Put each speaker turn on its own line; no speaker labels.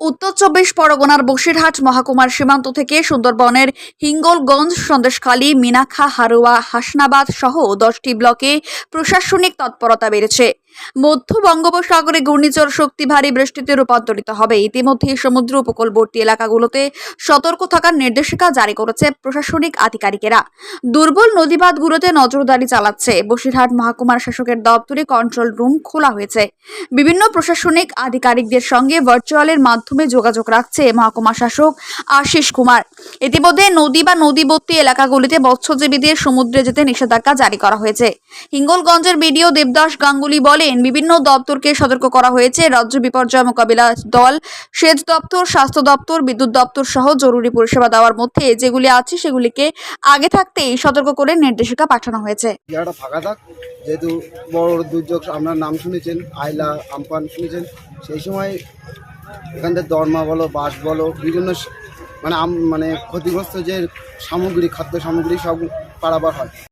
উত্তর চব্বিশ পরগনার বসিরহাট মহাকুমার সীমান্ত থেকে সুন্দরবনের হিঙ্গলগঞ্জ, সন্দেশখালী মিনাখা হারুয়া, হাসনাবাদ সহ দশটি ব্লকে প্রশাসনিক তৎপরতা বেড়েছে। মধ্য বঙ্গোপসাগরে ঘূর্ণিঝড় শক্তি ভারী বৃষ্টিতে রূপান্তরিত হবে। ইতিমধ্যে সমুদ্র উপকূলবর্তী এলাকাগুলোতে সতর্ক থাকার নির্দেশিকা জারি করেছে প্রশাসনিক আধিকারিকেরা। দুর্বল নদীবাঁধগুলোতে নজরদারি চালাচ্ছে। বসিরহাট মহকুমার শাসকের দপ্তরে কন্ট্রোল রুম খোলা হয়েছে। বিভিন্ন প্রশাসনিক আধিকারিকদের সঙ্গে ভার্চুয়ালের মাধ্যমে যোগাযোগ রাখছে মহকুমা শাসক আশিস কুমার। ইতিমধ্যে নদী বা নদীবর্তী এলাকাগুলিতে মৎস্যজীবীদের সমুদ্রে যেতে নিষেধাজ্ঞা জারি করা হয়েছে। হিঙ্গলগঞ্জের বিডিও দেবদাস গাঙ্গুলি বলেন বিভিন্ন দপ্তরকে সতর্ক করা হয়েছে। রাজ্য বিপর্যয় মোকাবিলা দল, সেচ দপ্তর, স্বাস্থ্য দপ্তর, বিদ্যুৎ দপ্তর সহ জরুরি পরিষেবা দেওয়ার মধ্যে যেগুলি আছে সেগুলিকে আগে থাকতেই সতর্ক করে নির্দেশিকা পাঠানো হয়েছে।
যেহেতু বড় দুর্যোগ, আপনার নাম শুনেছেন, আইলা, আমপান শুনেছেন, সেই সময় এখান থেকে দরমা বলো, বাস বলো, বিভিন্ন মানে মানে ক্ষতিগ্রস্ত যে সামগ্রী, খাদ্য সামগ্রী সব পারাবার হয়।